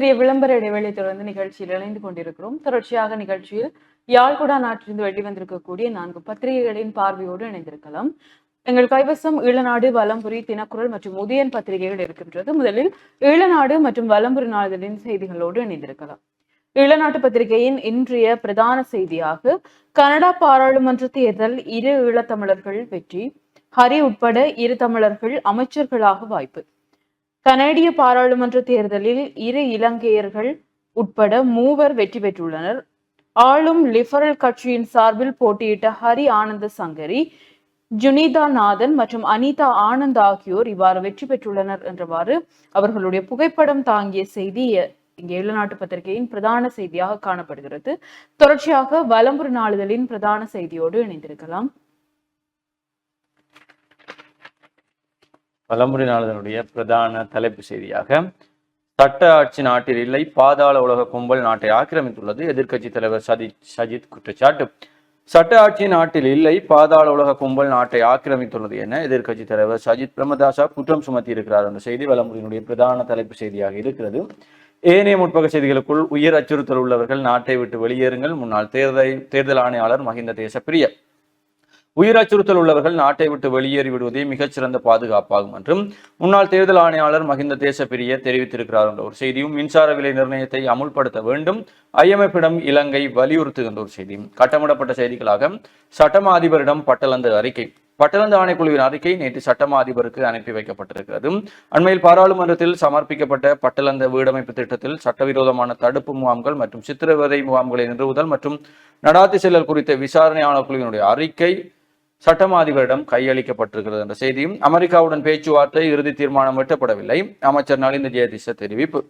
சிறிய விளம்பர இடைவெளி தொடர்ந்து நிகழ்ச்சியில் இணைந்து கொண்டிருக்கிறோம். தொடர்ச்சியாக நிகழ்ச்சியில் யாழ்குடா நாட்டிலிருந்து வெளிவந்திருக்கக்கூடிய நான்கு பத்திரிகைகளின் பார்வையோடு இணைந்திருக்கலாம். எங்கள் கைவசம் ஈழநாடு வலம்புரி தினக்குரல் மற்றும் உதயன் பத்திரிகைகள் இருக்கின்றது. முதலில் ஈழநாடு மற்றும் வலம்புரி நாளிதழின் செய்திகளோடு இணைந்திருக்கலாம். ஈழநாட்டு பத்திரிகையின் இன்றைய பிரதான செய்தியாக கனடா பாராளுமன்ற தேர்தல் இரு ஈழத்தமிழர்கள் வெற்றி ஹரி உட்பட இரு தமிழர்கள் அமைச்சர்களாக வாய்ப்பு. கனடிய பாராளுமன்ற தேர்தலில் இரு இலங்கையர்கள் உட்பட மூவர் வெற்றி பெற்றுள்ளனர். ஆளும் லிபரல் கட்சியின் சார்பில் போட்டியிட்ட ஹரி ஆனந்த சங்கரி ஜுனிதா நாதன் மற்றும் அனிதா ஆனந்த் ஆகியோர் இவ்வாறு வெற்றி பெற்றுள்ளனர் என்றவாறு அவர்களுடைய புகைப்படம் தாங்கிய செய்தி இங்கே எழுநாட்டு பத்திரிகையின் பிரதான செய்தியாக காணப்படுகிறது. தொடர்ச்சியாக வலம்புரி நாளிதழின் பிரதான செய்தியோடு இணைந்திருக்கலாம். பலமுறை நாளிதனுடைய பிரதான தலைப்பு செய்தியாக சட்ட ஆட்சி நாட்டில் இல்லை பாதாள உலக கும்பல் நாட்டை ஆக்கிரமித்துள்ளது எதிர்க்கட்சி தலைவர் சஜித் சஜித் குற்றச்சாட்டு. சட்ட ஆட்சி நாட்டில் இல்லை பாதாள உலக கும்பல் நாட்டை ஆக்கிரமித்துள்ளது என எதிர்க்கட்சி தலைவர் சஜித் பிரமதாசா குற்றம் சுமத்தி இருக்கிறார் என்ற செய்தி வலமுறையினுடைய பிரதான தலைப்பு செய்தியாக இருக்கிறது. ஏனைய முற்பக செய்திகளுக்குள் உயர் அச்சுறுத்தல் உள்ளவர்கள் நாட்டை விட்டு வெளியேறுங்கள். முன்னாள் தேர்தல் தேர்தல் ஆணையாளர் மஹிந்த தேசப்பிரிய. உயிர் அச்சுறுத்தல் உள்ளவர்கள் நாட்டை விட்டு வெளியேறி விடுவதே மிகச்சிறந்த பாதுகாப்பாகும் என்றும் முன்னாள் தேர்தல் ஆணையாளர் மஹிந்த தேசப்பிரிய தெரிவித்திருக்கிறார் என்ற ஒரு செய்தியும் மின்சார விலை நிர்ணயத்தை அமுல்படுத்த வேண்டும். ஐஎம்எஃபிடம் இலங்கை வலியுறுத்துகின்ற ஒரு செய்தியும். கட்டமிடப்பட்ட செய்திகளாக சட்டமா அதிபரிடம் பட்டலந்த அறிக்கை. பட்டலந்த ஆணைக்குழுவின் அறிக்கை நேற்று சட்டமா அதிபருக்கு அனுப்பி வைக்கப்பட்டிருக்கிறது. அண்மையில் பாராளுமன்றத்தில் சமர்ப்பிக்கப்பட்ட பட்டலந்த வீடமைப்பு திட்டத்தில் சட்டவிரோதமான தடுப்பு முகாம்கள் மற்றும் சித்திரவதை முகாம்களை நிறுவுதல் மற்றும் நடாத்தி செல்லல் குறித்த விசாரணை ஆணைக்குழுவினுடைய அறிக்கை சட்டமா அதிபரிடம் கையளிக்கப்பட்டிருக்கிறது என்ற செய்தியும் அமெரிக்காவுடன் பேச்சுவார்த்தை இறுதி தீர்மானம் எட்டப்படவில்லை அமைச்சர் நலிந்த ஜெயதிஷ தெரிவிப்பு.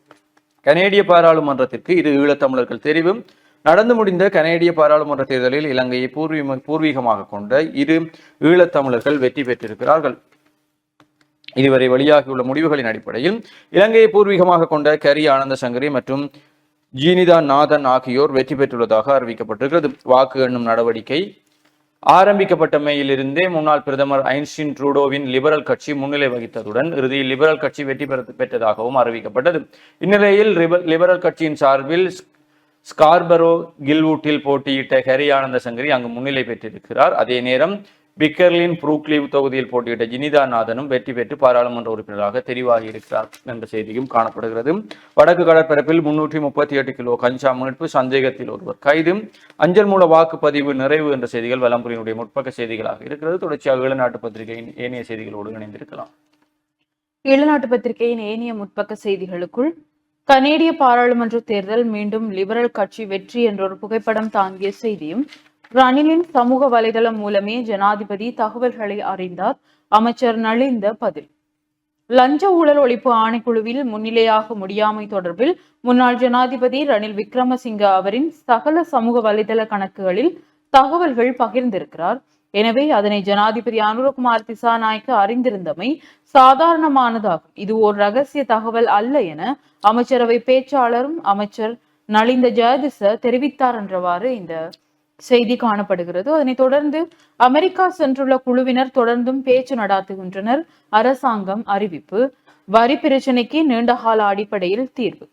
கனேடிய பாராளுமன்றத்திற்கு இரு ஈழத்தமிழர்கள் தெரிவும் நடந்து முடிந்த கனேடிய பாராளுமன்ற தேர்தலில் இலங்கையை பூர்வீக பூர்வீகமாக கொண்ட இரு ஈழத்தமிழர்கள் வெற்றி பெற்றிருக்கிறார்கள். இதுவரை வெளியாகியுள்ள முடிவுகளின் அடிப்படையில் இலங்கையை பூர்வீகமாக கொண்ட கரி ஆனந்த சங்கரி மற்றும் ஜீனிதா நாதன் ஆகியோர் வெற்றி பெற்றுள்ளதாக அறிவிக்கப்பட்டிருக்கிறது. வாக்கு எண்ணும் நடவடிக்கை ஆரம்பிக்கப்பட்டமையிலிருந்தே முன்னாள் பிரதமர் ஐன்ஸ்டின் ட்ரூடோவின் லிபரல் கட்சி முன்னிலை வகித்ததுடன் இறுதியில் லிபரல் கட்சி வெற்றி பெற பெற்றதாகவும் அறிவிக்கப்பட்டது. இந்நிலையில் லிபரல் கட்சியின் சார்பில் ஸ்கார்பரோ கில்வுட்டில் போட்டியிட்ட ஹரி ஆனந்த சங்கரி அங்கு முன்னிலை பெற்றிருக்கிறார். அதே நேரம் பிக்கர்லின் புரூக்லீவ் தொகுதியில் போட்டியிட்ட ஜினிதா நாதனும் வெற்றி பெற்று பாராளுமன்ற உறுப்பினராக தெரிவாகி இருக்கிறார் என்ற செய்தியும் காணப்படுகிறது. வடக்கு கடற்பரப்பில் முன்னூற்றி முப்பத்தி எட்டு கிலோ கஞ்சா மீட்பு சந்தேகத்தில் ஒருவர் கைது. அஞ்சல் மூல வாக்குப்பதிவு நிறைவு என்ற செய்திகள் வலம்புரியினுடைய முற்பக்க செய்திகளாக இருக்கிறது. தொடர்ச்சியாக ஈழநாட்டு பத்திரிகையின் ஏனைய செய்திகளோடு இணைந்திருக்கலாம். ஈழநாட்டு பத்திரிகையின் ஏனைய முற்பக்க செய்திகளுக்குள் கனேடிய பாராளுமன்ற தேர்தல் மீண்டும் லிபரல் கட்சி வெற்றி என்ற ஒரு புகைப்படம் தாங்கிய செய்தியும் ரணிலின் சமூக வலைதளம் மூலமே ஜனாதிபதி தகவல்களை அறிந்தார். அமைச்சர் நலிந்த பதில். லஞ்ச ஊழல் ஒழிப்பு ஆணைக்குழுவில் முன்னிலையாக முடியாமை தொடர்பில் முன்னாள் ஜனாதிபதி ரணில் விக்ரமசிங்க அவரின் சகல சமூக வலைதள கணக்குகளில் தகவல்கள் பகிர்ந்திருக்கிறார். எனவே அதனை ஜனாதிபதி அனுரகுமார் திசாநாயக்க அறிந்திருந்தமை சாதாரணமானதாகும். இது ஒரு ரகசிய தகவல் அல்ல என அமைச்சரவை பேச்சாளரும் அமைச்சர் நலிந்த ஜெயதிச தெரிவித்தார் என்றவாறு இந்த செய்தி காணப்படுகிறது. அதனைத் தொடர்ந்து அமெரிக்கா சென்றுள்ள குழுவினர் தொடர்ந்தும் பேச்சு நடாத்துகின்றனர். அரசாங்கம் அறிவிப்பு. வரி பிரச்சினைக்கு நீண்டகால அடிப்படையில் தீர்வு.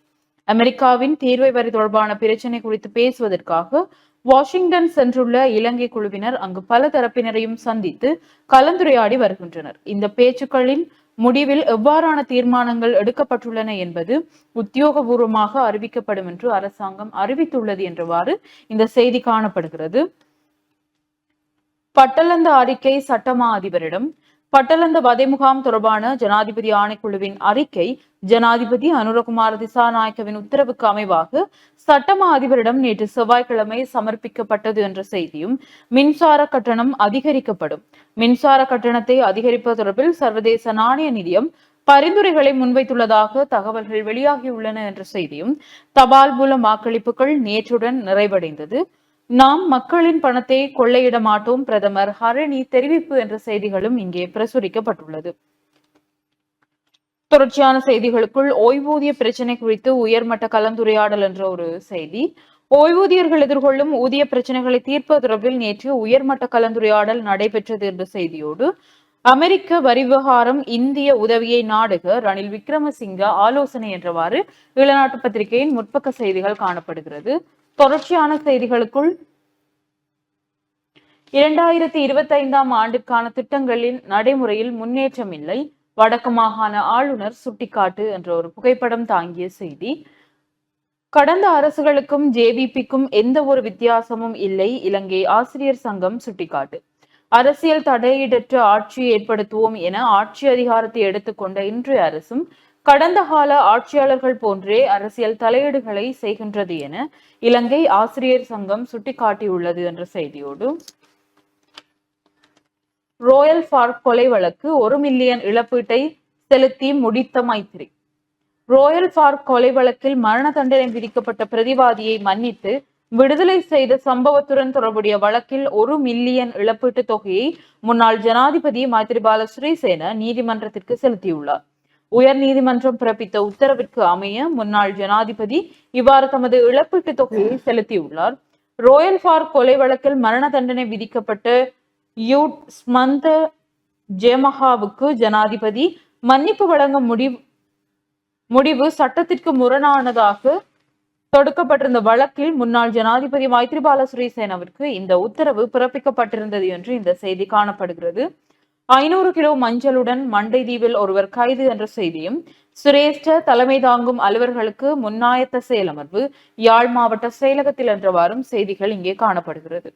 அமெரிக்காவின் தீர்வை வரி தொடர்பான பிரச்சினை குறித்து பேசுவதற்காக வாஷிங்டன் சென்றுள்ள இலங்கை குழுவினர் அங்கு பல தரப்பினரையும் சந்தித்து கலந்துரையாடி வருகின்றனர். இந்த பேச்சுக்களின் முடிவில் எவ்வாறான தீர்மானங்கள் எடுக்கப்பட்டுள்ளன என்பது உத்தியோகபூர்வமாக அறிவிக்கப்படும் என்று அரசாங்கம் அறிவித்துள்ளது என்றவாறு இந்த செய்தி காணப்படுகிறது. பட்டலந்த அறிக்கை சட்டமா அதிபரிடம் பட்டலந்த வதை முகாம் தொடர்பான ஜனாதிபதி ஆணைக்குழுவின் அறிக்கை ஜனாதிபதி அனுரகுமார திசாநாயக்கவின் உத்தரவுக்கு அமைவாக சட்டமா அதிபரிடம் நேற்று செவ்வாய்க்கிழமை சமர்ப்பிக்கப்பட்டது என்ற செய்தியும் மின்சார கட்டணம் அதிகரிக்கப்படும். மின்சார கட்டணத்தை அதிகரிப்பது தொடர்பில் சர்வதேச நாணய நிதியம் பரிந்துரைகளை முன்வைத்துள்ளதாக தகவல்கள் வெளியாகியுள்ளன என்ற செய்தியும் தபால் மூல வாக்களிப்புகள் நேற்றுடன் நிறைவடைந்தது. நாம் மக்களின் பணத்தை கொள்ளையிட மாட்டோம் பிரதமர். ஹரணி தெரிவிப்பு என்ற செய்திகளும் இங்கே பிரசுரிக்கப்பட்டுள்ளது. தொடர்ச்சியான செய்திகளுக்குள் ஓய்வூதிய பிரச்சனை குறித்து உயர்மட்ட கலந்துரையாடல் என்ற ஒரு செய்தி. ஓய்வூதியர்கள் எதிர்கொள்ளும் ஊதிய பிரச்சனைகளை தீர்ப்பது தொடர்பில் நேற்று உயர்மட்ட கலந்துரையாடல் நடைபெற்றது என்ற செய்தியோடு அமெரிக்க வரி விவகாரம் இந்திய உதவியை நாடுக ரணில் விக்ரமசிங்க ஆலோசனை என்றவாறு இளநாட்டு பத்திரிகையின் முற்பக்க செய்திகள் காணப்படுகிறது. தொடர்ச்சியான செய்திகளுக்குள் இரண்டாயிரத்தி இருபத்தி ஐந்தாம் ஆண்டிற்கான திட்டங்களின் நடைமுறையில் முன்னேற்றம் இல்லை. வடக்கு மாகாண ஆளுநர் சுட்டிக்காட்டு என்ற ஒரு புகைப்படம் தாங்கிய செய்தி. கடந்த அரசுகளுக்கும் ஜேவிபிக்கும் எந்த ஒரு வித்தியாசமும் இல்லை இலங்கை ஆசிரியர் சங்கம் சுட்டிக்காட்டு. அரசியல் தடையீடற்ற ஆட்சி ஏற்படுத்துவோம் என ஆட்சி அதிகாரத்தை எடுத்துக்கொண்ட இன்றைய அரசும் கடந்த கால ஆட்சியாளர்கள் போன்றே அரசியல் தலையீடுகளை செய்கின்றது என இலங்கை ஆசிரியர் சங்கம் சுட்டிக்காட்டியுள்ளது என்ற செய்தியோடு. ரோயல் பார்க் கொலை வழக்கு ஒரு மில்லியன் இழப்பீட்டை செலுத்தி முடித்த மைத்திரி. ரோயல் பார்க் கொலை வழக்கில் மரண தண்டனை விதிக்கப்பட்ட பிரதிவாதியை மன்னித்து விடுதலை செய்த சம்பவத்துடன் தொடர்புடைய வழக்கில் ஒரு மில்லியன் இழப்பீட்டுத் தொகையை முன்னாள் ஜனாதிபதி மைத்திரிபால சிறிசேன நீதிமன்றத்திற்கு செலுத்தியுள்ளார். உயர் நீதிமன்றம் பிறப்பித்த உத்தரவிற்கு அமைய முன்னாள் ஜனாதிபதி இவ்வாறு தமது இழப்பீட்டுத் தொகையை செலுத்தியுள்ளார். ரோயல் ஃபார் கொலை வழக்கில் மரண தண்டனை விதிக்கப்பட்டு யூட் ஸ்மந்த ஜெமஹாவுக்கு ஜனாதிபதி மன்னிப்பு வழங்க முடிவு முடிவு சட்டத்திற்கு முரணானதாக தொடுக்கப்பட்டிருந்த வழக்கில் முன்னாள் ஜனாதிபதி மைத்ரிபால சிறிசேனவிற்கு இந்த உத்தரவு பிறப்பிக்கப்பட்டிருந்தது என்று இந்த செய்தி காணப்படுகிறது. ஐநூறு கிலோ மஞ்சளுடன் மண்டை தீவில் ஒருவர் கைது என்ற செய்தியும் சிரேஷ்ட தலைமை தாங்கும் அலுவலர்களுக்கு முன்னாயத்த செயலமர்வு யாழ் மாவட்ட செயலகத்தில் என்றவாறும் செய்திகள் இங்கே காணப்படுகிறது.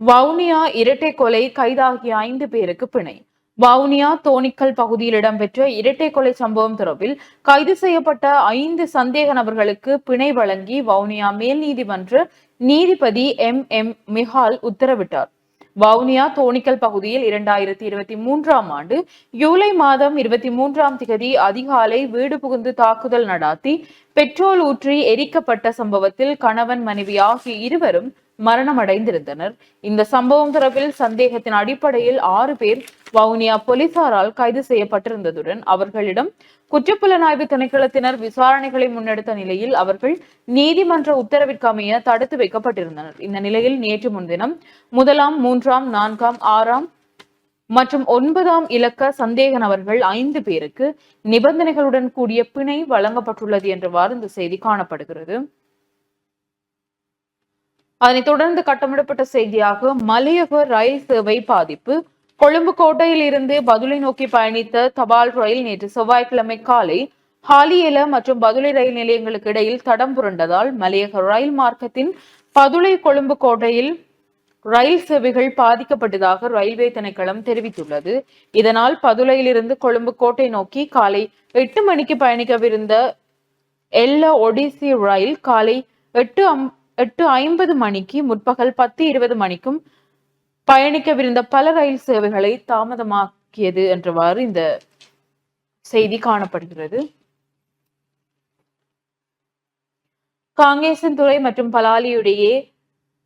வவுனியா இரட்டை கொலை கைதாகிய ஐந்து பேருக்கு பிணை. வவுனியா தோணிக்கல் பகுதியில் இடம்பெற்ற இரட்டை கொலை சம்பவம் தொடர்பில் கைது செய்யப்பட்ட ஐந்து சந்தேக நபர்களுக்கு பிணை வழங்கி வவுனியா மேல் நீதிமன்ற நீதிபதி எம். எம். மிஹால் உத்தரவிட்டார். வவுனியா தோணிக்கல் பகுதியில் இரண்டாயிரத்தி இருபத்தி மூன்றாம் ஆண்டு ஜூலை மாதம் இருபத்தி மூன்றாம் திகதி அதிகாலை வீடு புகுந்து தாக்குதல் நடாத்தி பெட்ரோல் ஊற்றி எரிக்கப்பட்ட சம்பவத்தில் கணவன் மனைவி ஆகிய இருவரும் மரணமடைந்திருந்தனர். இந்த சம்பவம் தொடர்பில் சந்தேகத்தின் அடிப்படையில் ஆறு பேர் வவுனியா போலீசாரால் கைது செய்யப்பட்டிருந்ததுடன் அவர்களிடம் குற்றப்புலனாய்வு திணைக்களத்தினர் விசாரணைகளை முன்னெடுத்த நிலையில் அவர்கள் நீதிமன்ற உத்தரவிற்கமைய தடுத்து வைக்கப்பட்டிருந்தனர். இந்த நிலையில் நேற்று முன்தினம் முதலாம் மூன்றாம் நான்காம் ஆறாம் மற்றும் ஒன்பதாம் இலக்க சந்தேக நபர்கள் ஐந்து பேருக்கு நிபந்தனைகளுடன் கூடிய பிணை வழங்கப்பட்டுள்ளது என்றவாறு இந்த செய்தி காணப்படுகிறது. அதனைத் தொடர்ந்து கட்டமிடப்பட்ட செய்தியாக மலையக ரயில் சேவை பாதிப்பு கொழும்பு கோட்டையில் இருந்து பதுளை நோக்கி பயணித்த தபால் ரயில் நேற்று செவ்வாய்க்கிழமை காலை ஹாலியல மற்றும் பதுளை ரயில் நிலையங்களுக்கு இடையில் தடம் புரண்டதால் மலையக ரயில் மார்க்கத்தின் பதுளை கொழும்பு கோட்டையில் ரயில் சேவைகள் பாதிக்கப்பட்டதாக ரயில்வே திணைக்களம் தெரிவித்துள்ளது. இதனால் பதுளையிலிருந்து கொழும்பு கோட்டை நோக்கி காலை எட்டு மணிக்கு பயணிக்கவிருந்த எல்ல ஒடிசி ரயில் காலை எட்டு அம் எட்டு ஐம்பது மணிக்கு முற்பகல் பத்து இருபது மணிக்கும் பயணிக்கவிருந்த பல ரயில் சேவைகளை தாமதமாக்கியது என்றவாறு இந்த செய்தி காணப்படுகிறது. காங்கேசன்துறை மற்றும் பலாலியுடையே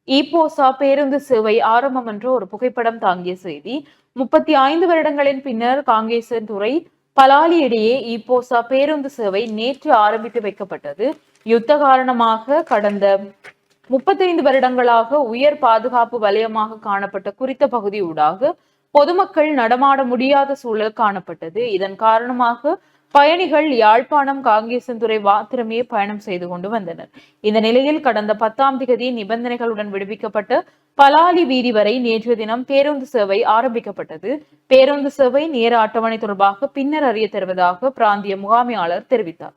ஈப்போசா பேருந்து சேவை ஆரம்பம் என்ற ஒரு புகைப்படம் தாங்கிய செய்தி. முப்பத்தி ஐந்து வருடங்களின் பின்னர் காங்கேசன்துறை பலாலி இடையே ஈபோசா பேருந்து சேவை நேற்று ஆரம்பித்து வைக்கப்பட்டது. யுத்த காரணமாக கடந்த முப்பத்தைந்து வருடங்களாக உயர் பாதுகாப்பு வலயமாக காணப்பட்ட குறித்த பகுதி ஊடாக பொதுமக்கள் நடமாட முடியாத சூழல் காணப்பட்டது. இதன் காரணமாக பயணிகள் யாழ்ப்பாணம் காங்கேசன்துறை மாத்திரமே பயணம் செய்து கொண்டு வந்தனர். இந்த நிலையில் கடந்த பத்தாம் திகதி நிபந்தனைகளுடன் விடுவிக்கப்பட்ட பலாலி வீதி வரை நேற்று தினம் பேருந்து சேவை ஆரம்பிக்கப்பட்டது. பேருந்து சேவை நேர அட்டவணை தொடர்பாக பின்னர் அறிய தருவதாக பிராந்திய முகாமையாளர் தெரிவித்தார்.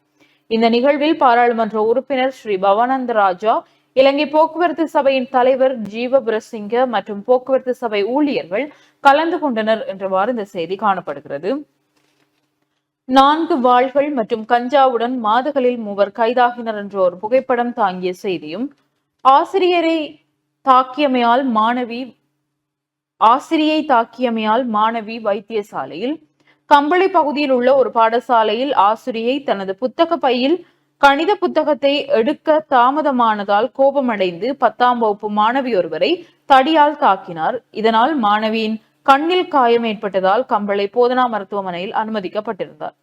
இந்த நிகழ்வில் பாராளுமன்ற உறுப்பினர் ஸ்ரீ பவானந்த ராஜா இலங்கை போக்குவரத்து சபையின் தலைவர் ஜீவபுரசிங்க மற்றும் போக்குவரத்து சபை ஊழியர்கள் கலந்து கொண்டனர் என்றவாறு இந்த செய்தி காணப்படுகிறது. நான்கு வாள்கள் மற்றும் கஞ்சாவுடன் மாதகளில் மூவர் கைதாகினர் என்ற ஒரு புகைப்படம் தாங்கிய செய்தியும் ஆசிரியரை தாக்கியமையால் மாணவி ஆசிரியை தாக்கியமையால் மாணவி வைத்தியசாலையில் கம்பளை பகுதியில் உள்ள ஒரு பாடசாலையில் ஆசிரியை தனது புத்தக பையில் கணித புத்தகத்தை எடுக்க தாமதமானதால் கோபமடைந்து பத்தாம் வகுப்பு மாணவி ஒருவரை தடியால் தாக்கினார். இதனால் மாணவியின் கண்ணில் காயம் ஏற்பட்டதால் கம்பளை போதனா மருத்துவமனையில் அனுமதிக்கப்பட்டிருந்தார்.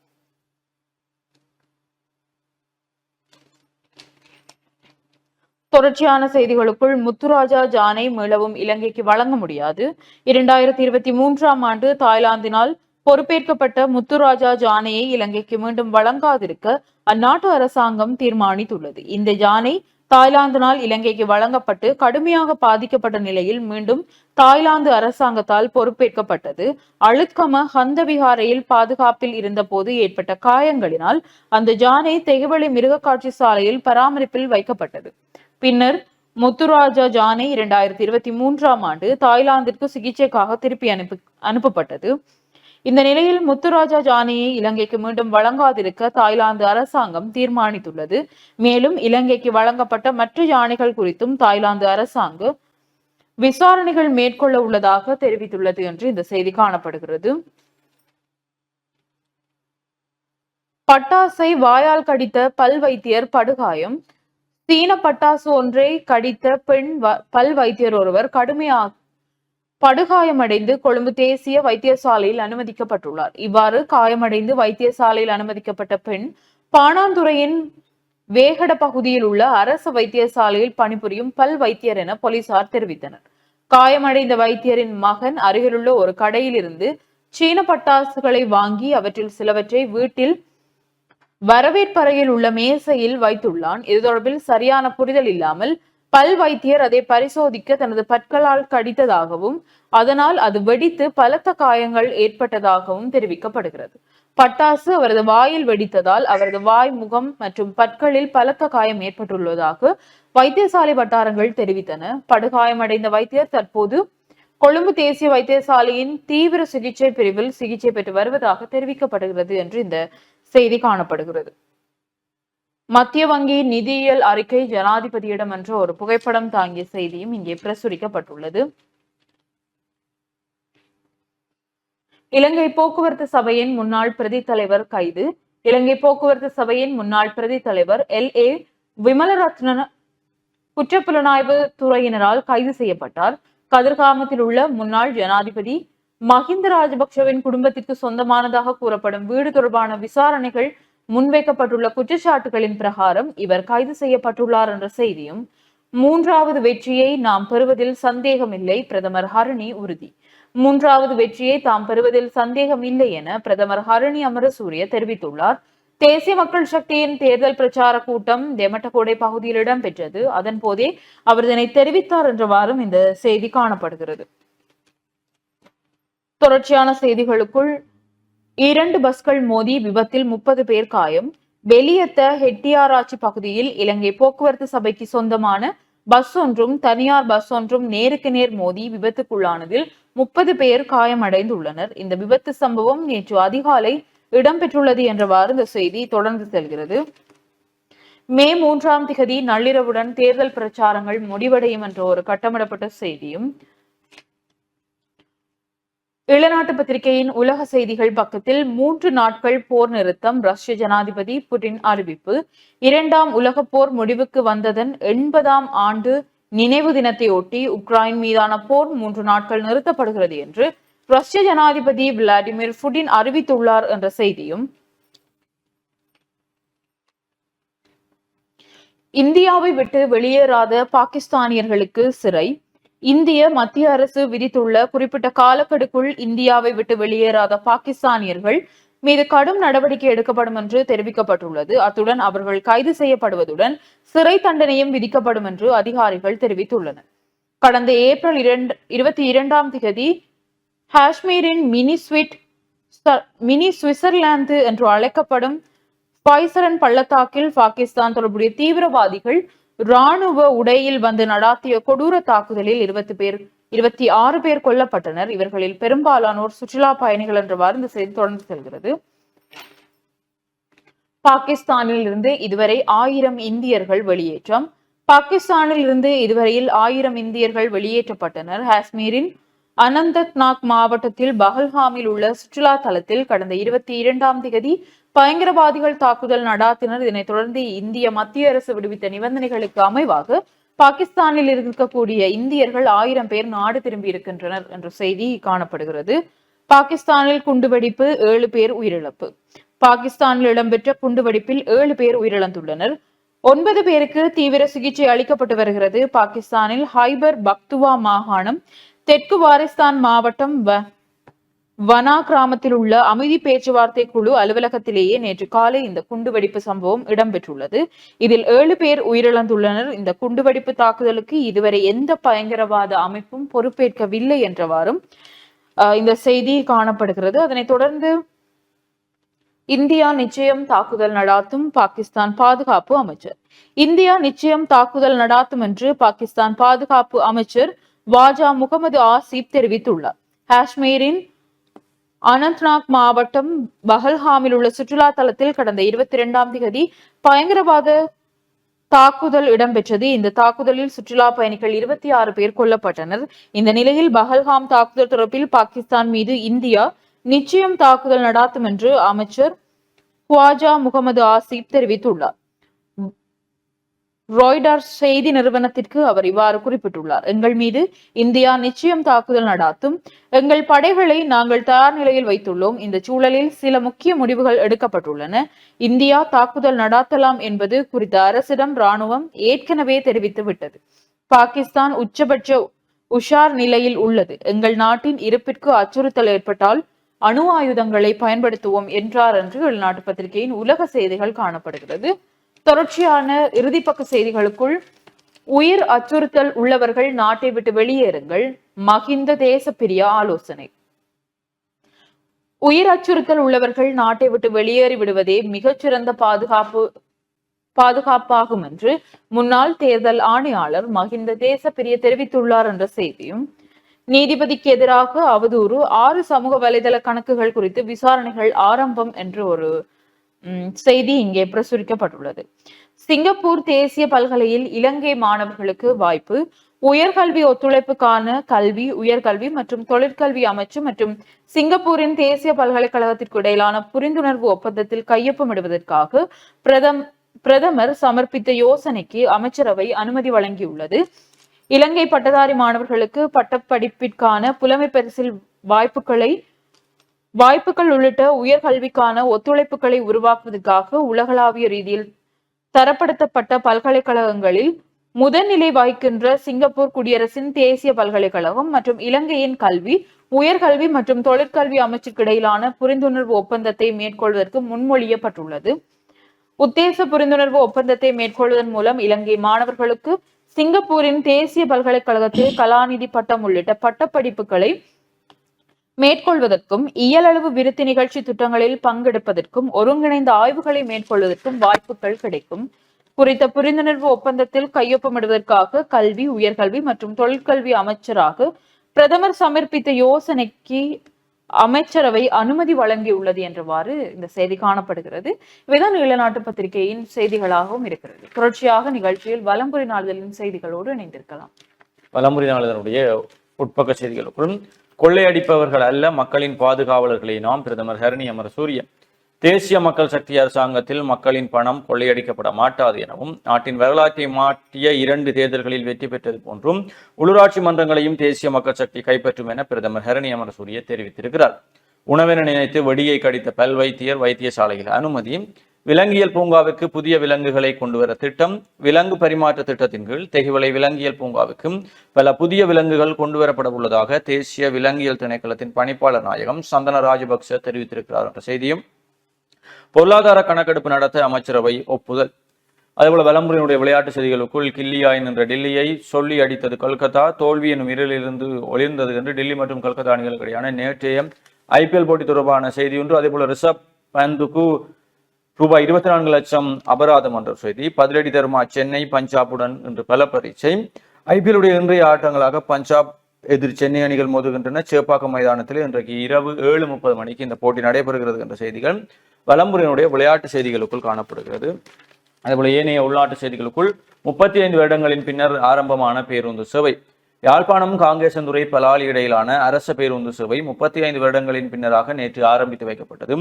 தொடர்ச்சியான செய்திகளுக்குள் முத்துராஜா ஜானை மீளவும் இலங்கைக்கு வழங்க முடியாது. இரண்டாயிரத்தி இருபத்தி மூன்றாம் ஆண்டு தாய்லாந்தினால் பொறுப்பேற்கப்பட்ட முத்துராஜா ஜானையை இலங்கைக்கு மீண்டும் வழங்காதிருக்க அந்நாட்டு அரசாங்கம் தீர்மானித்துள்ளது. இந்த ஜானை தாய்லாந்தினால் இலங்கைக்கு வழங்கப்பட்டு கடுமையாக பாதிக்கப்பட்ட நிலையில் மீண்டும் தாய்லாந்து அரசாங்கத்தால் பொறுப்பேற்கப்பட்டது. அழுத்கம ஹந்தவிஹாரையில் பாதுகாப்பில் இருந்தபோது ஏற்பட்ட காயங்களினால் அந்த ஜானை தெகுவளி மிருகக்காட்சி சாலையில் பராமரிப்பில் வைக்கப்பட்டது. பின்னர் முத்துராஜா ஜானை இரண்டாயிரத்தி இருபத்தி மூன்றாம் ஆண்டு தாய்லாந்திற்கு சிகிச்சைக்காக திருப்பி அனுப்பி அனுப்பப்பட்டது. இந்த நிலையில் முத்துராஜா ஜானியை இலங்கைக்கு மீண்டும் வழங்காதிருக்க தாய்லாந்து அரசாங்கம் தீர்மானித்துள்ளது. மேலும் இலங்கைக்கு வழங்கப்பட்ட மற்ற யானைகள் குறித்தும் தாய்லாந்து அரசாங்கம் விசாரணைகள் மேற்கொள்ள உள்ளதாக தெரிவித்துள்ளது என்று இந்த செய்தி காணப்படுகிறது. பட்டாசை வாயால் கடித்த பல் வைத்தியர் படுகாயம். சீன பட்டாசு ஒன்றை கடித்த பெண் வ- பல் வைத்தியர் ஒருவர் கடுமையாக படுகாயமடைந்து கொழும்பு தேசிய வைத்தியசாலையில் அனுமதிக்கப்பட்டுள்ளார். இவ்வாறு காயமடைந்து வைத்தியசாலையில் அனுமதிக்கப்பட்ட பெண் பாணாந்துறையின் வேகட பகுதியில் உள்ள அரசு வைத்தியசாலையில் பணிபுரியும் பல் வைத்தியர் என போலீசார் தெரிவித்தனர். காயமடைந்த வைத்தியரின் மகன் அருகிலுள்ள ஒரு கடையில் இருந்து சீன பட்டாசுகளை வாங்கி அவற்றில் சிலவற்றை வீட்டில் வரவேற்பறையில் உள்ள மேசையில் வைத்துள்ளான். இது தொடர்பில் சரியான புரிதல் இல்லாமல் பல் வைத்தியர் அதை பரிசோதிக்க தனது பற்களால் கடித்ததாகவும் அதனால் அது வெடித்து பலத்த காயங்கள் ஏற்பட்டதாகவும் தெரிவிக்கப்படுகிறது. பட்டாசு அவரது வாயில் வெடித்ததால் அவரது வாய் முகம் மற்றும் பற்களில் பலத்த காயம் ஏற்பட்டுள்ளதாக வைத்தியசாலை வட்டாரங்கள் தெரிவித்தன. படுகாயமடைந்த வைத்தியர் தற்போது கொழும்பு தேசிய வைத்தியசாலையின் தீவிர சிகிச்சை பிரிவில் சிகிச்சை பெற்று வருவதாக தெரிவிக்கப்படுகிறது என்று இந்த செய்தி காணப்படுகிறது. மத்திய வங்கி நிதியியல் அறிக்கை ஜனாதிபதியிடம் என்ற ஒரு புகைப்படம் தாங்கிய செய்தியும் இங்கே பிரசுரிக்கப்பட்டுள்ளது. இலங்கை போக்குவரத்து சபையின் முன்னாள் பிரதி தலைவர் கைது. இலங்கை போக்குவரத்து சபையின் முன்னாள் பிரதி தலைவர் எல். ஏ. விமலரத்ன குற்றப்புலனாய்வு துறையினரால் கைது செய்யப்பட்டார். கதிர்காமத்தில் உள்ள முன்னாள் ஜனாதிபதி மஹிந்த ராஜபக்சவின் குடும்பத்திற்கு சொந்தமானதாக கூறப்படும் வீடு தொடர்பான விசாரணைகள் முன்வைக்கப்பட்டுள்ள குற்றச்சாட்டுகளின் பிரகாரம் இவர் கைது செய்யப்பட்டுள்ளார் என்ற செய்தியும் மூன்றாவது வெற்றியை நாம் பெறுவதில் சந்தேகமில்லை பிரதமர் ஹரணி உறுதி. மூன்றாவது வெற்றியை தாம் பெறுவதில் சந்தேகம் இல்லை என பிரதமர் ஹரணி அமரசூரிய தெரிவித்துள்ளார். தேசிய மக்கள் சக்தியின் தேர்தல் பிரச்சார கூட்டம் தெமட்டகோடை பகுதியில் இடம்பெற்றது. அதன் போதே அவர் இதனை தெரிவித்தார் என்றவாறும் இந்த செய்தி காணப்படுகிறது. தொடர்ச்சியான செய்திகளுக்குள் இரண்டு பஸ்கள் மோதி விபத்தில் முப்பது பேர் காயம். வெளியத்த ஹெட்டியாராச்சி பகுதியில் இலங்கை போக்குவரத்து சபைக்கு சொந்தமான பஸ் ஒன்றும் தனியார் பஸ் ஒன்றும் நேருக்கு நேர் மோதி விபத்துக்குள்ளானதில் முப்பது பேர் காயமடைந்துள்ளனர். இந்த விபத்து சம்பவம் நேற்று அதிகாலை இடம்பெற்றுள்ளது என்றவாறு இந்த செய்தி தொடர்ந்து செல்கிறது. மே மூன்றாம் திகதி நள்ளிரவுடன் தேர்தல் பிரச்சாரங்கள் முடிவடையும் என்ற ஒரு கட்டமிடப்பட்ட செய்தியும் இளநாட்டு பத்திரிகையின் உலக செய்திகள் பக்கத்தில் மூன்று நாட்கள் போர் நிறுத்தம் ரஷ்ய ஜனாதிபதி புடின் அறிவிப்பு. இரண்டாம் உலக போர் முடிவுக்கு வந்ததன் எண்பதாம் ஆண்டு நினைவு தினத்தை ஒட்டி உக்ரைன் மீதான போர் மூன்று நாட்கள் நிறுத்தப்படுகிறது என்று ரஷ்ய ஜனாதிபதி விளாடிமிர் புடின் அறிவித்துள்ளார் என்ற செய்தியும். இந்தியாவை விட்டு வெளியேறாத பாகிஸ்தானியர்களுக்கு சிறை. இந்திய மத்திய அரசு விதித்துள்ள குறிப்பிட்ட காலக்கெடுக்குள் இந்தியாவை விட்டு வெளியேறாத பாகிஸ்தானியர்கள் மீது கடும் நடவடிக்கை எடுக்கப்படும் என்று தெரிவிக்கப்பட்டுள்ளது. அத்துடன் அவர்கள் கைது செய்யப்படுவதுடன் சிறை தண்டனையும் விதிக்கப்படும் என்று அதிகாரிகள் தெரிவித்துள்ளனர். கடந்த ஏப்ரல் இரண்டு இருபத்தி இரண்டாம் திகதி காஷ்மீரின் மினி ஸ்விட் மினி சுவிட்சர்லாந்து என்று அழைக்கப்படும் பாய்சரன் பள்ளத்தாக்கில் பாகிஸ்தான் தொடர்புடைய தீவிரவாதிகள் ராணுவ உடையில் வந்து நடாத்திய கொடூர தாக்குதலில் இருபத்தி பேர் இருபத்தி ஆறு பேர் கொல்லப்பட்டனர். இவர்களில் பெரும்பாலானோர் சுற்றுலா பயணிகள் என்றவாறு இந்த செய்தி தொடர்ந்து செல்கிறது. பாகிஸ்தானில் இருந்து இதுவரை ஆயிரம் இந்தியர்கள் வெளியேற்றம். பாகிஸ்தானில் இருந்து இதுவரையில் ஆயிரம் இந்தியர்கள் வெளியேற்றப்பட்டனர். காஷ்மீரின் அனந்தத்நாக் மாவட்டத்தில் பஹல்ஹாமில் உள்ள சுற்றுலா தலத்தில் கடந்த இருபத்தி இரண்டாம் திகதி பயங்கரவாதிகள் தாக்குதல் நடாத்தினர். இதனைத் தொடர்ந்து இந்திய மத்திய அரசு விடுவித்த நிபந்தனைகளுக்கு அமைவாக பாகிஸ்தானில் இருக்கக்கூடிய இந்தியர்கள் ஆயிரம் பேர் நாடு திரும்பி இருக்கின்றனர் என்ற செய்தி காணப்படுகிறது. பாகிஸ்தானில் குண்டுவெடிப்பு ஏழு பேர் உயிரிழப்பு. பாகிஸ்தானில் இடம்பெற்ற குண்டுவெடிப்பில் ஏழு பேர் உயிரிழந்துள்ளனர். ஒன்பது பேருக்கு தீவிர சிகிச்சை அளிக்கப்பட்டு வருகிறது. பாகிஸ்தானில் ஹைபர் பக்துவா மாகாணம் தெற்கு வாரிஸ்தான் மாவட்டம் வனா கிராமத்தில் உள்ள அமைதி பேச்சுவார்த்தை குழு அலுவலகத்திலேயே நேற்று காலை இந்த குண்டுவெடிப்பு சம்பவம் இடம்பெற்றுள்ளது. இதில் ஏழு பேர் உயிரிழந்துள்ளனர். இந்த குண்டுவெடிப்பு தாக்குதலுக்கு இதுவரை எந்த பயங்கரவாத அமைப்பும் பொறுப்பேற்கவில்லை என்றவாறும் இந்த செய்தி காணப்படுகிறது. அதனைத் தொடர்ந்து இந்தியா நிச்சயம் தாக்குதல் நடாத்தும் பாகிஸ்தான் பாதுகாப்பு அமைச்சர். இந்தியா நிச்சயம் தாக்குதல் நடாத்தும் என்று பாகிஸ்தான் பாதுகாப்பு அமைச்சர் வாஜா முகமது ஆசிப் தெரிவித்துள்ளார். காஷ்மீரின் அனந்த்நாக் மாவட்டம் பஹல்ஹாமில் உள்ள சுற்றுலா தலத்தில் கடந்த இருபத்தி இரண்டாம் தேதி பயங்கரவாத தாக்குதல் இடம்பெற்றது. இந்த தாக்குதலில் சுற்றுலா பயணிகள் இருபத்தி ஆறு பேர் கொல்லப்பட்டனர். இந்த நிலையில் பஹல்ஹாம் தாக்குதல் தொடர்பில் பாகிஸ்தான் மீது இந்தியா நிச்சயம் தாக்குதல் நடாத்தும் என்று அமைச்சர் குவாஜா முகமது ஆசிப் தெரிவித்துள்ளார். ராய்டர்ஸ் செய்தி நிறுவனத்திற்கு அவர் இவ்வாறு குறிப்பிட்டுள்ளார். எங்கள் மீது இந்தியா நிச்சயம் தாக்குதல் நடாத்தும். எங்கள் படைகளை நாங்கள் தயார் நிலையில் வைத்துள்ளோம். இந்த சூழலில் சில முக்கிய முடிவுகள் எடுக்கப்பட்டுள்ளன. இந்தியா தாக்குதல் நடாத்தலாம் என்பது குறித்த அரசிடம் ராணுவம் ஏற்கனவே தெரிவித்து விட்டது. பாகிஸ்தான் உச்சபட்ச உஷார் நிலையில் உள்ளது. எங்கள் நாட்டின் இருப்பிற்கு அச்சுறுத்தல் ஏற்பட்டால் அணு ஆயுதங்களை பயன்படுத்துவோம் என்றார் என்று வெளிநாட்டு பத்திரிகையின் உலக செய்திகள் காணப்படுகிறது. தொடர்ச்சியான இறுதிப்பக்க செய்திகளுக்குள் உயிர் அச்சுறுத்தல் உள்ளவர்கள் நாட்டை விட்டு வெளியேறுங்கள். மகிந்த தேசப்பிரிய ஆலோசனை. உயிர் அச்சுறுத்தல் உள்ளவர்கள் நாட்டை விட்டு வெளியேறி விடுவதே மிகச்சிறந்த பாதுகாப்பு பாதுகாப்பாகும் என்று முன்னாள் தேர்தல் ஆணையாளர் மகிந்த தேசப்பிரிய தெரிவித்துள்ளார் என்ற செய்தியும் நீதிபதிக்கு எதிராக அவதூறு ஆறு சமூக வலைதள கணக்குகள் குறித்து விசாரணைகள் ஆரம்பம் என்று ஒரு செய்தி இங்கே பிரசுரிக்கப்பட்டுள்ளது. சிங்கப்பூர் தேசிய பல்கலையில் இலங்கை மாணவர்களுக்கு வாய்ப்பு உயர்கல்வி ஒத்துழைப்புக்கான கல்வி உயர்கல்வி மற்றும் தொழிற்கல்வி அமைச்சு மற்றும் சிங்கப்பூரின் தேசிய பல்கலைக்கழகத்திற்கு இடையிலான புரிந்துணர்வு ஒப்பந்தத்தில் கையொப்பமிடுவதற்காக பிரதம் பிரதமர் சமர்ப்பித்த யோசனைக்கு அமைச்சரவை அனுமதி வழங்கியுள்ளது. இலங்கை பட்டதாரி மாணவர்களுக்கு பட்டப்படிப்பிற்கான புலமை பரிசில் வாய்ப்புகளை வாய்ப்புகள் உள்ளிட்ட உயர்கல்விக்கான ஒத்துழைப்புகளை உருவாக்குவதற்காக உலகளாவிய ரீதியில் தரப்படுத்தப்பட்ட பல்கலைக்கழகங்களில் முதன்நிலை வகிக்கின்ற சிங்கப்பூர் குடியரசின் தேசிய பல்கலைக்கழகம் மற்றும் இலங்கையின் கல்வி உயர்கல்வி மற்றும் தொழிற்கல்வி அமைச்சுக்கு இடையிலான புரிந்துணர்வு ஒப்பந்தத்தை மேற்கொள்வதற்கு முன்மொழியப்பட்டுள்ளது. உத்தேச புரிந்துணர்வு ஒப்பந்தத்தை மேற்கொள்வதன் மூலம் இலங்கை மாணவர்களுக்கு சிங்கப்பூரின் தேசிய பல்கலைக்கழகத்தில் கலாநிதி பட்டம் உள்ளிட்ட பட்டப்படிப்புகளை மேற்கொள்வதற்கும் இயலளவு விருத்தி நிகழ்ச்சி திட்டங்களில் பங்கெடுப்பதற்கும் ஒருங்கிணைந்த ஆய்வுகளை மேற்கொள்வதற்கும் வாய்ப்புகள் கிடைக்கும். குறித்த புரிந்துணர்வு ஒப்பந்தத்தில் கையொப்பமிடுவதற்காக கல்வி உயர்கல்வி மற்றும் தொழிற்கல்வி அமைச்சராக பிரதமர் சமர்ப்பித்த யோசனைக்கு அமைச்சரவை அனுமதி வழங்கியுள்ளது என்றவாறு இந்த செய்தி காணப்படுகிறது. இவைதான் ஈழநாட்டு பத்திரிகையின் செய்திகளாகவும் இருக்கிறது. தொடர்ச்சியாக நிகழ்ச்சியில் வலம்புரி நாளிதழின் செய்திகளோடு இணைந்திருக்கலாம். வலம்புரி நாளிதழுடைய உட்பக்க செய்திகளுக்குள் கொள்ளையடிப்பவர்கள் அல்ல மக்களின் பாதுகாவலர்களை. நாம் பிரதமர் ஹரணி அமரசூரிய தேசிய மக்கள் சக்தி அரசாங்கத்தில் மக்களின் பணம் கொள்ளையடிக்கப்பட மாட்டாது எனவும் நாட்டின் வரலாற்றை மாற்றிய இரண்டு தேர்தல்களில் வெற்றி பெற்றது போன்றும் உள்ளூராட்சி மன்றங்களையும் தேசிய மக்கள் சக்தி கைப்பற்றும் என பிரதமர் ஹரணி அமரசூரிய தெரிவித்திருக்கிறார். உணவென நினைத்து வெடியை கடித்த பல் வைத்தியர் வைத்தியசாலையில் அனுமதி விலங்கியல் பூங்காவிற்கு புதிய விலங்குகளை கொண்டுவர திட்டம் விலங்கு பரிமாற்ற திட்டத்தின் கீழ் தெகுவலை விலங்கியல் பூங்காவுக்கும் பல புதிய விலங்குகள் கொண்டுவரப்பட உள்ளதாக தேசிய விலங்கியல் திணைக்களத்தின் பணிப்பாளர் நாயகம் சந்தன ராஜபக்ச தெரிவித்திருக்கிறார் என்ற செய்தியும் பொருளாதார கணக்கெடுப்பு நடத்த அமைச்சரவை ஒப்புதல். அதேபோல வலம்புரியினுடைய விளையாட்டு செய்திகளுக்குள் கில்லியாய் நின்ற டெல்லியை சொல்லி அடித்தது கொல்கத்தா தோல்வி எனும் இருளிலிருந்து ஒளிர்ந்தது என்று டெல்லி மற்றும் கொல்கத்தா அணிகளுக்கு இடையான நேற்றைய ஐபிஎல் போட்டி தொடர்பான செய்தி ஒன்று அதேபோல ரிஷப் பந்துக்கு ரூபாய் இருபத்தி நான்கு லட்சம் அபராதம் என்ற செய்தி. பதிலடி தருமா சென்னை பஞ்சாபுடன் என்று பல பரீட்சை. ஐபிஎல்லுடைய இன்றைய ஆட்டங்களாக பஞ்சாப் எதிர் சென்னை அணிகள் மோதுகின்றன. சேப்பாக்கம் மைதானத்தில் இன்றைக்கு இரவு ஏழு முப்பது மணிக்கு இந்த போட்டி நடைபெறுகிறது என்ற செய்திகள் வலம்புரையினுடைய விளையாட்டு செய்திகளுக்குள் காணப்படுகிறது. அதேபோல ஏனைய உள்நாட்டு செய்திகளுக்குள் முப்பத்தி ஐந்து வருடங்களின் பின்னர் ஆரம்பமான பேருந்து சேவை. யாழ்ப்பாணம் காங்கேசந்துறை பலாலி இடையிலான அரச பேருந்து சேவை முப்பத்தி ஐந்து வருடங்களின் பின்னராக நேற்று ஆரம்பித்து வைக்கப்பட்டது.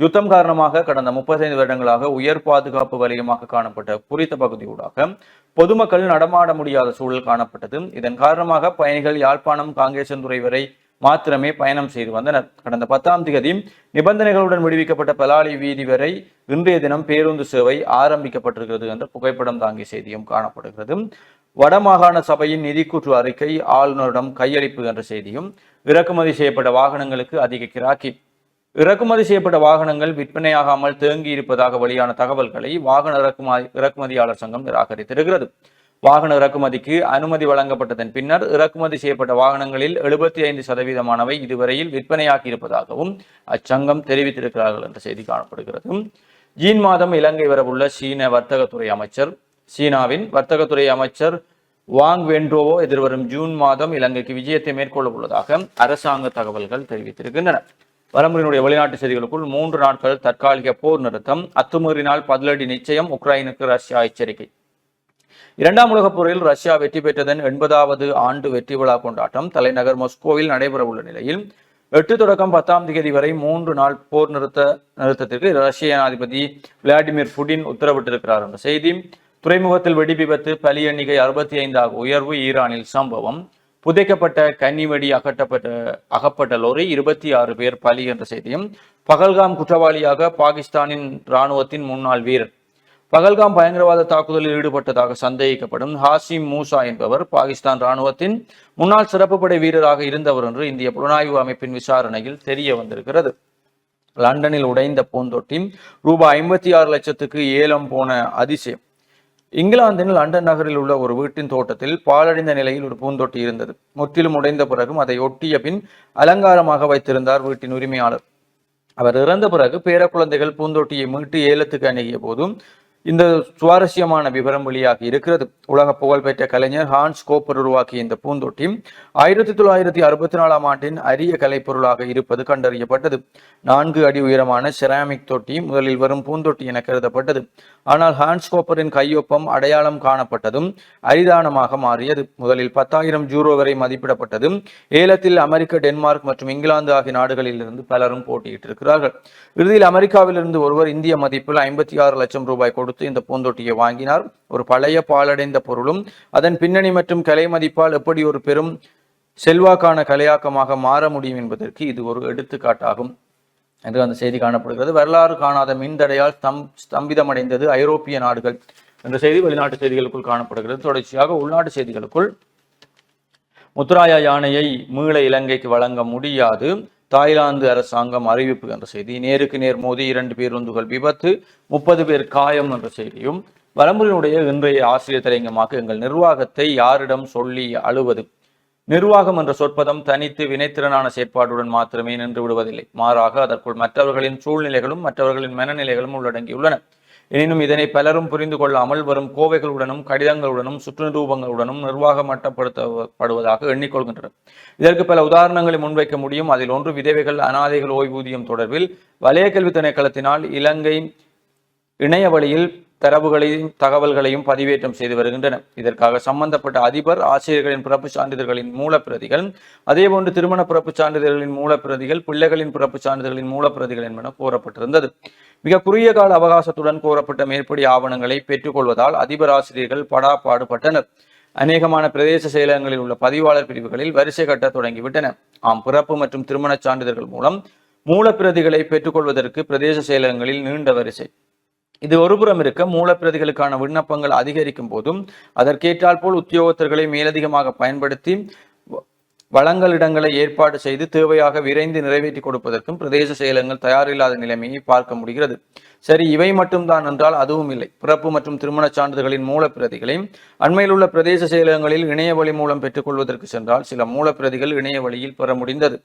யுத்தம் காரணமாக கடந்த முப்பத்தைந்து வருடங்களாக உயர் பாதுகாப்பு வலயமாக காணப்பட்ட குறித்த பகுதியூடாக பொதுமக்கள் நடமாட முடியாத சூழல் காணப்பட்டது. இதன் காரணமாக பயணிகள் யாழ்ப்பாணம் காங்கேசந்துறை வரை மாத்திரமே பயணம் செய்து வந்தனர். கடந்த பத்தாம் தேதி நிபந்தனைகளுடன் விடுவிக்கப்பட்ட பலாலி வீதி வரை இன்றைய தினம் பேருந்து சேவை ஆரம்பிக்கப்பட்டிருக்கிறது என்ற புகைப்படம் தாங்கிய செய்தியும் காணப்படுகிறது. வடமாகாண சபையின் நிதிக்கூற்று அறிக்கை ஆளுநரிடம் கையளிப்பு என்ற செய்தியும் இறக்குமதி செய்யப்பட்ட வாகனங்களுக்கு அதிக கிராக்கி இறக்குமதி செய்யப்பட்ட வாகனங்கள் விற்பனையாகாமல் தேங்கி இருப்பதாக வெளியான தகவல்களை வாகன இறக்குமதி இறக்குமதியாளர் சங்கம் நிராகரித்திருக்கிறது. வாகன இறக்குமதிக்கு அனுமதி வழங்கப்பட்டதன் பின்னர் இறக்குமதி செய்யப்பட்ட வாகனங்களில் எழுபத்தி ஐந்து சதவீதமானவை இதுவரையில் விற்பனையாகி இருப்பதாகவும் அச்சங்கம் தெரிவித்திருக்கிறார்கள் என்ற செய்தி காணப்படுகிறது. ஜீன் மாதம் இலங்கை வரவுள்ள சீன வர்த்தகத்துறை அமைச்சர் சீனாவின் வர்த்தகத்துறை அமைச்சர் வாங் வென்ட்ரோவோ எதிர்வரும் ஜூன் மாதம் இலங்கைக்கு விஜயத்தை மேற்கொள்ள உள்ளதாக அரசாங்க தகவல்கள் தெரிவித்திருக்கின்றன. வரமுறையினுடைய வெளிநாட்டு செய்திகளுக்குள் மூன்று நாட்கள் தற்காலிக போர் நிறுத்தம் அத்துமீறினால் பதிலடி நிச்சயம் உக்ரைனுக்கு ரஷ்யா எச்சரிக்கை. இரண்டாம் உலகப் போரில் ரஷ்யா வெற்றி பெற்றதன் எண்பதாவது ஆண்டு வெற்றி விழா கொண்டாட்டம் தலைநகர் மொஸ்கோவில் நடைபெறவுள்ள நிலையில் எட்டு தொடக்கம் பத்தாம் தேதி வரை மூன்று நாள் போர் நிறுத்த நிறுத்தத்திற்கு ரஷ்ய ஜனாதிபதி விளாடிமிர் புடின் உத்தரவிட்டிருக்கிறார் என்ற செய்தி. துறைமுகத்தில் வெடி விபத்து பலி எண்ணிக்கை அறுபத்தி ஐந்தாக உயர்வு ஈரானில் சம்பவம். புதைக்கப்பட்ட கன்னிவெடி அகற்றப்பட்ட அகப்பட்ட லோரி இருபத்தி ஆறு பேர் பலி என்ற செய்தியும் பகல்காம் குற்றவாளியாக பாகிஸ்தானின் இராணுவத்தின் முன்னாள் வீரர். பகல்காம் பயங்கரவாத தாக்குதலில் ஈடுபட்டதாக சந்தேகிக்கப்படும் ஹாசிம் மூசா என்பவர் பாகிஸ்தான் ராணுவத்தின் முன்னாள் சிறப்பு படை வீரராக இருந்தவர் என்று இந்திய புலனாய்வு அமைப்பின் விசாரணையில் தெரிய வந்திருக்கிறது. லண்டனில் உடைந்த பூந்தொட்டி ரூபாய் ஐம்பத்தி ஆறு லட்சத்துக்கு ஏலம் போன அதிசயம். இங்கிலாந்தின் லண்டன் நகரில் உள்ள ஒரு வீட்டின் தோட்டத்தில் பாழடைந்த நிலையில் ஒரு பூந்தொட்டி இருந்தது. முற்றிலும் உடைந்த பிறகும் அதை ஒட்டிய பின் அலங்காரமாக வைத்திருந்தார் வீட்டின் உரிமையாளர். அவர் இறந்த பிறகு பேரக்குழந்தைகள் பூந்தொட்டியை மீட்டு ஏலத்துக்கு அணுகிய போதும் இந்த சுவாரஸ்யமான விவரம் வெளியாகி இருக்கிறது. உலக புகழ்பெற்ற கலைஞர் ஹான்ஸ் கோப்பர் உருவாக்கிய இந்த பூந்தொட்டி ஆயிரத்தி தொள்ளாயிரத்தி அறுபத்தி நாலாம் ஆண்டின் அரிய கலைப்பொருளாக இருப்பது கண்டறியப்பட்டது. நான்கு அடி உயரமான செராமிக் தொட்டி முதலில் வரும் பூந்தொட்டி என கருதப்பட்டது. ஆனால் ஹான்ஸ் கோப்பரின் கையொப்பம் அடையாளம் காணப்பட்டதும் அரிதானமாக மாறியது. முதலில் பத்தாயிரம் ஜூரோ வரை மதிப்பிடப்பட்டதும் ஏலத்தில் அமெரிக்க டென்மார்க் மற்றும் இங்கிலாந்து ஆகிய நாடுகளில் இருந்து பலரும் போட்டியிட்டிருக்கிறார்கள். இறுதியில் அமெரிக்காவிலிருந்து ஒருவர் இந்திய மதிப்பில் ஐம்பத்தி ஆறு லட்சம் ரூபாய் கொடுத்து கொடுத்து இந்த பூந்தொட்டியை வாங்கினார். ஒரு பழைய பாலடைந்த பொருளும் அதன் பின்னணி மற்றும் கலை மதிப்பால் எப்படி ஒரு பெரும் செல்வாக்கான கலையாக்கமாக மாற முடியும் என்பதற்கு இது ஒரு எடுத்துக்காட்டாகும். என்று அந்த செய்தி காணப்படுகிறது. வரலாறு காணாத மின்தடையால் ஸ்தம் ஸ்தம்பிதமடைந்தது ஐரோப்பிய நாடுகள் என்ற செய்தி வெளிநாட்டு செய்திகளுக்குள் காணப்படுகிறது. தொடர்ச்சியாக உள்நாட்டு செய்திகளுக்குள் முத்துராய யானையை மீள இலங்கைக்கு வழங்க முடியாது. தாய்லாந்து அரசாங்கம் அறிவிப்பு என்ற செய்தி நேருக்கு நேர் மோதி இரண்டு பேருந்துகள் விபத்து முப்பது பேர் காயம் என்ற செய்தியும் வரம்புரினுடைய இன்றைய ஆசிரியர் தலைங்கமாக எங்கள் நிர்வாகத்தை யாரிடம் சொல்லி அழுவது? நிர்வாகம் என்ற சொற்பதம் தனித்து வினைத்திறனான செயற்பாடுடன் மாத்திரமே நின்று விடுவதில்லை. மாறாக அதற்குள் மற்றவர்களின் சூழ்நிலைகளும் மற்றவர்களின் மனநிலைகளும் உள்ளடங்கியுள்ளன. எனினும் இதனை பலரும் புரிந்து கொள்ளாமல் வரும் கோவைகளுடனும் கடிதங்களுடனும் சுற்றுரூபங்களுடனும் நிர்வாகமட்டப்படுத்தப்படுவதாக எண்ணிக்கொள்கின்றனர். இதற்கு பல உதாரணங்களை முன்வைக்க முடியும். அதில் ஒன்று விதவைகள் அனாதைகள் ஓய்வூதியம் தொடர்பில் வலய கல்வி திணைக்களத்தினால் இலங்கை இணைய வழியில் தரவுகளையும் தகவல்களையும் பதிவேற்றம் செய்து வருகின்றன. இதற்காக சம்பந்தப்பட்ட அதிபர் ஆசிரியர்களின் பிறப்பு சான்றிதழ்களின் மூலப்பிரதிகள் அதேபோன்று திருமண பிறப்பு சான்றிதழ்களின் மூலப்பிரதிகள் பிள்ளைகளின் பிறப்பு சான்றிதழ்களின் மூலப்பிரதிகள் என்பன கோரப்பட்டிருந்தது. மிக குறுகிய கால அவகாசத்துடன் கோரப்பட்ட மேற்படி ஆவணங்களை பெற்றுக்கொள்வதால் அதிபர் ஆசிரியர்கள் படா பாடுபட்டனர். அநேகமான பிரதேச செயலகங்களில் உள்ள பதிவாளர் பிரிவுகளில் வரிசை கட்ட தொடங்கிவிட்டன. ஆம் பிறப்பு மற்றும் திருமணச் சான்றிதழ்கள் மூலம் மூலப்பிரதிகளை பெற்றுக்கொள்வதற்கு பிரதேச செயலகங்களில் நீண்ட வரிசை. இது ஒருபுறம் இருக்க மூலப்பிரதிகளுக்கான விண்ணப்பங்கள் அதிகரிக்கும் போதும் அதற்கேற்றால் போல் உத்தியோகத்தர்களை மேலதிகமாக பயன்படுத்தி வ- ஏற்பாடு செய்து தேவையாக விரைந்து நிறைவேற்றி கொடுப்பதற்கும் பிரதேச செயலங்கள் தயாரில்லாத நிலைமையை பார்க்க முடிகிறது. சரி இவை மட்டும்தான் என்றால் அதுவும் இல்லை. பிறப்பு மற்றும் திருமணச் சான்றிதழ்களின் மூலப்பிரதிகளை அண்மையில் உள்ள பிரதேச செயலகங்களில் இணைய வழி மூலம் பெற்றுக்கொள்வதற்கு சென்றால் சில மூலப்பிரதிகள் இணைய வழியில் பெற முடிந்தது.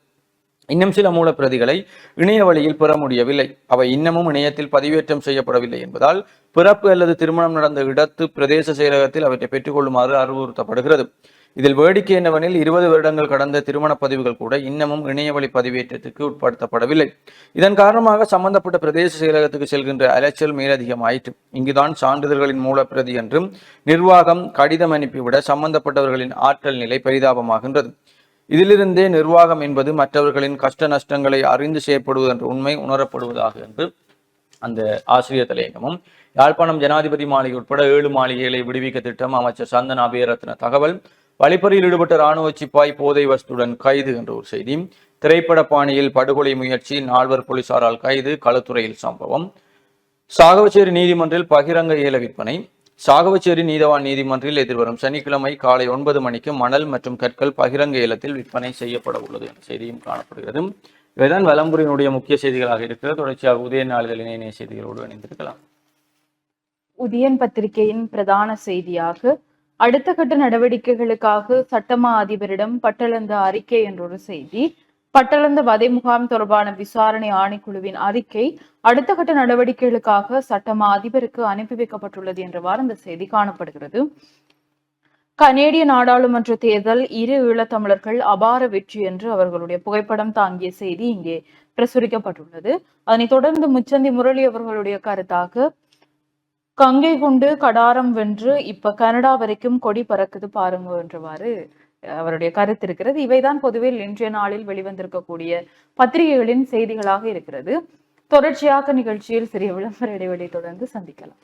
இன்னும் சில மூலப்பிரதிகளை இணைய வழியில் பெற முடியவில்லை. அவை இன்னமும் இணையத்தில் பதிவேற்றம் செய்யப்படவில்லை என்பதால் பிறப்பு அல்லது திருமணம் நடந்த இடத்து பிரதேச செயலகத்தில் அவற்றை பெற்றுக்கொள்ளுமாறு அறிவுறுத்தப்படுகிறது. இதில் வேடிக்கை என்னவெனில் இருபது வருடங்கள் கடந்த திருமண பதிவுகள் கூட இன்னமும் இணையவழி பதிவேற்றத்துக்கு உட்படுத்தப்படவில்லை. இதன் காரணமாக சம்பந்தப்பட்ட பிரதேச செயலகத்துக்கு செல்கின்ற அலைச்சல் மேலதிகமாயிற்று. இங்குதான் சான்றிதழ்களின் மூலப்பிரதி என்றும் நிர்வாகம் கடிதம் அனுப்பிவிட சம்பந்தப்பட்டவர்களின் ஆற்றல் நிலை பரிதாபமாகின்றது. இதிலிருந்தே நிர்வாகம் என்பது மற்றவர்களின் கஷ்ட நஷ்டங்களை அறிந்து செய்யப்படுவது என்ற உண்மை உணரப்படுவதாக என்று அந்த ஆசிரியர் தலையங்கமும் யாழ்ப்பாணம் ஜனாதிபதி மாளிகை உட்பட ஏழு மாளிகைகளை விடுவிக்க திட்டம் அமைச்சர் சந்தன் அபயரத்ன தகவல் வழிப்பறியில் ஈடுபட்ட ராணுவ சிப்பாய் போதை வஸ்துடன் கைது என்ற ஒரு செய்தி திரைப்பட பாணியில் படுகொலை முயற்சி நால்வர் போலீசாரால் கைது களத்துறையில் சம்பவம் சாகவச்சேரி நீதிமன்றில் பகிரங்க ஏல விற்பனை சாகவச்சேரி நீதவான் நீதிமன்றில் எதிர்வரும் சனிக்கிழமை காலை ஒன்பது மணிக்கு மணல் மற்றும் கற்கள் பகிரங்க ஏலத்தில் விற்பனை செய்யப்பட உள்ளது என்ற செய்தியும் காணப்படுகிறது. இவைதான் வலம்புரியினுடைய முக்கிய செய்திகளாக இருக்கிறது. தொடர்ச்சியாக உதய நாளிதழின் இணைய செய்திகளோடு இணைந்திருக்கலாம். உதயன் பத்திரிகையின் பிரதான செய்தியாக அடுத்த கட்ட நடவடிக்கைகளுக்காக சட்டமா அதிபரிடம் பட்டளந்த அறிக்கை என்றொரு செய்தி பட்டளந்த வதை முகாம் தொடர்பான விசாரணை ஆணைக்குழுவின் அறிக்கை அடுத்த கட்ட நடவடிக்கைகளுக்காக சட்டமா அதிபருக்கு அனுப்பி வைக்கப்பட்டுள்ளது என்றவாறு இந்த செய்தி காணப்படுகிறது. கனேடிய நாடாளுமன்ற தேர்தல் இரு ஈழத்தமிழர்கள் அபார வெற்றி என்று அவர்களுடைய புகைப்படம் தாங்கிய செய்தி இங்கே பிரசுரிக்கப்பட்டுள்ளது. அதனைத் தொடர்ந்து முச்சந்தி முரளி அவர்களுடைய கருத்தாக கங்கை கொண்டு கடாரம் வென்று இப்ப கனடா வரைக்கும் கொடி பறக்குது பாருங்க என்றவாறு அவருடைய கருத்து இருக்கிறது. இவைதான் பொதுவே இன்றைய நாளில் வெளிவந்திருக்கக்கூடிய பத்திரிகைகளின் செய்திகளாக இருக்கிறது. தொடர்ச்சியாக நிகழ்ச்சியில் சிறிய விளம்பர இடைவெளி தொடர்ந்து சந்திக்கலாம்.